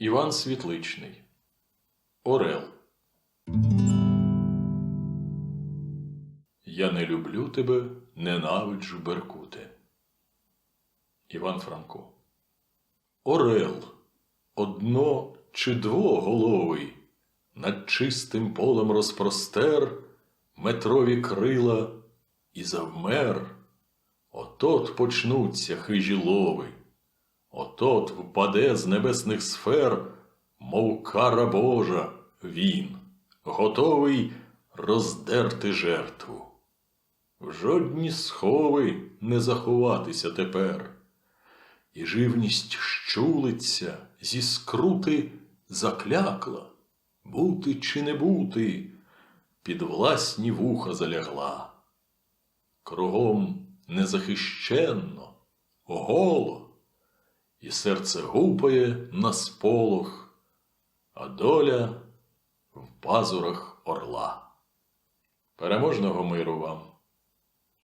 Іван Світличний. Орел. Я не люблю тебе, ненавиджу Беркуте. Іван Франко. Орел. Одно чи двоголовий, над чистим полем розпростер метрові крила і завмер. Отот почнуться хижі лови, отот впаде з небесних сфер, мов кара Божа, він, готовий роздерти жертву. В жодні схови не заховатися тепер, і живність щулиться, зі скрути заклякла, бути чи не бути, під власні вуха залягла. Кругом незахищенно, голо, і серце гупає на сполох, а доля в пазурах орла. Переможного миру вам!